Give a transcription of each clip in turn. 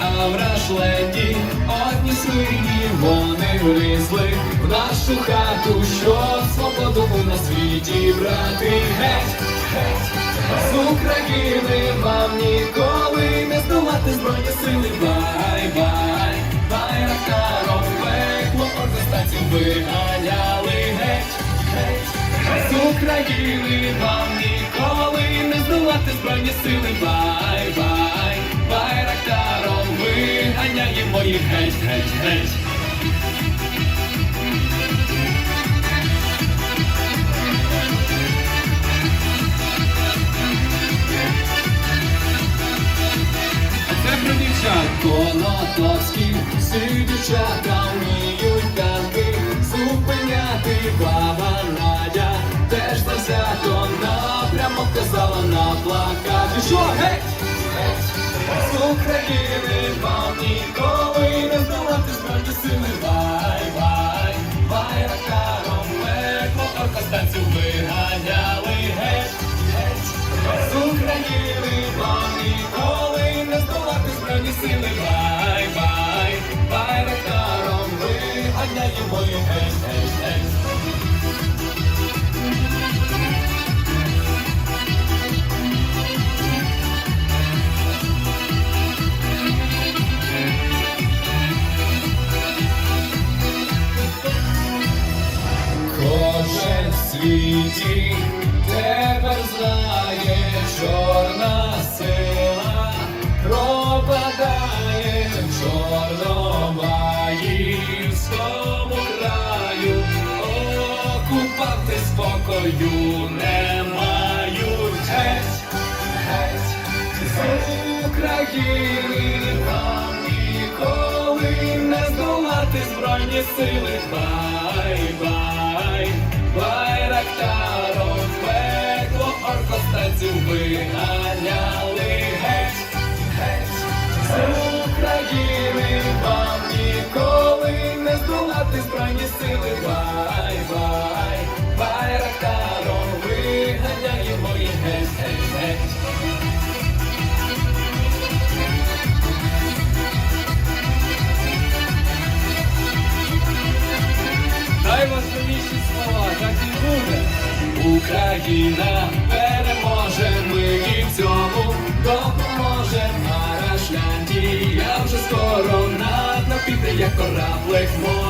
Аврашленді, одні свині вони влізли в нашу хату, що свободу на світі брати. Геть, геть, з України вам ніколи не здолати збройні сили. Бай, бай, байрактаром пекло оркестацію виганяли. Геть, геть, з України вам ніколи не збройні сили. Бай, бай, байрактаром виганяємо їх геть, геть, геть. Це про дівчат Конотопські, всі дівчата казала на плакаті. Що геть? З України вам ніколи не здолати збройні сили. Бай, бай, байракаром пекло оркостанців виганяли. Геть! З України вам ніколи не здолати збройні сили. Бай, бай, байрактаром виганяємо їх. Геть, геть, Кожен в світі тепер знає, чорна сила пропадає в чорномаївському краю, окупанти спокою не мають. Геть, геть з України. Ніколи не здолати збройні сили. Бай, бай, байрактаром пекло оркостанців виганяли геть, геть з України вам ніколи не здолати збройні сили. Україна переможе, ми і в цьому допоможе Марашляндії. Я вже скоро над напіти, як кораблик в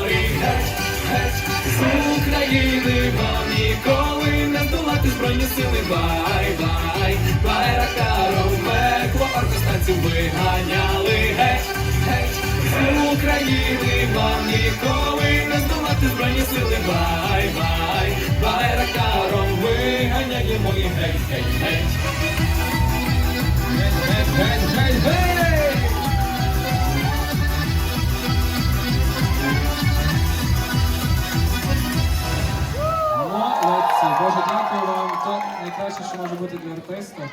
найкраще, що може бути для артиста.